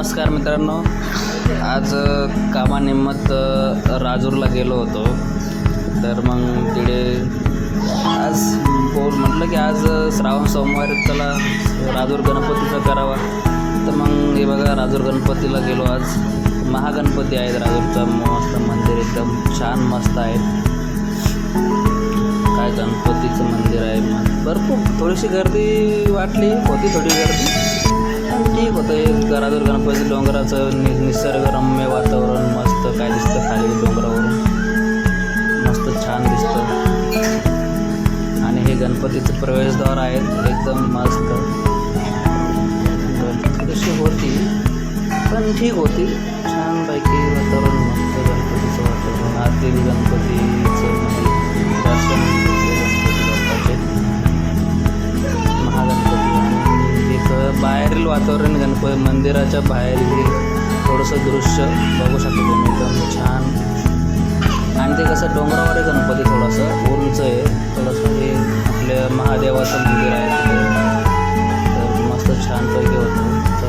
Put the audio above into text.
नमस्कार मित्रांनो. आज कामानिमित्त राजूरला गेलो होतो. तर मग तिकडे आज बोल म्हटलं की आज श्रावण सोमवार चला राजूर गणपतीचा करावा. तर मग हे बघा राजूर गणपतीला गेलो आज. महागणपती आहेत राजूरचा मस्त मंदिर एकदम छान मस्त आहे. काय गणपतीचं मंदिर आहे मग भरपूर. थोडीशी गर्दी वाटली होती थोडी गर्दी. ठीक होतं. एक राजूर गणपती डोंगराचं नि निसर्गरम्य वातावरण मस्त काय दिसतं खाली डोंगरावरून. मस्त छान दिसतं. आणि हे गणपतीचं प्रवेशद्वार आहेत एकदम मस्त. कशी होती पण ठीक होती. छानपैकी वातावरण. वातावरण गणपती मंदिराच्या बाहेरील थोडंसं दृश्य बघू शकतो तुम्ही. एकदम छान. आणि ते कसं डोंगरावर आहे गणपती थोडंसं. उंच आहे. थोडंसं हे आपल्या महादेवाचं मंदिर आहे. तिथे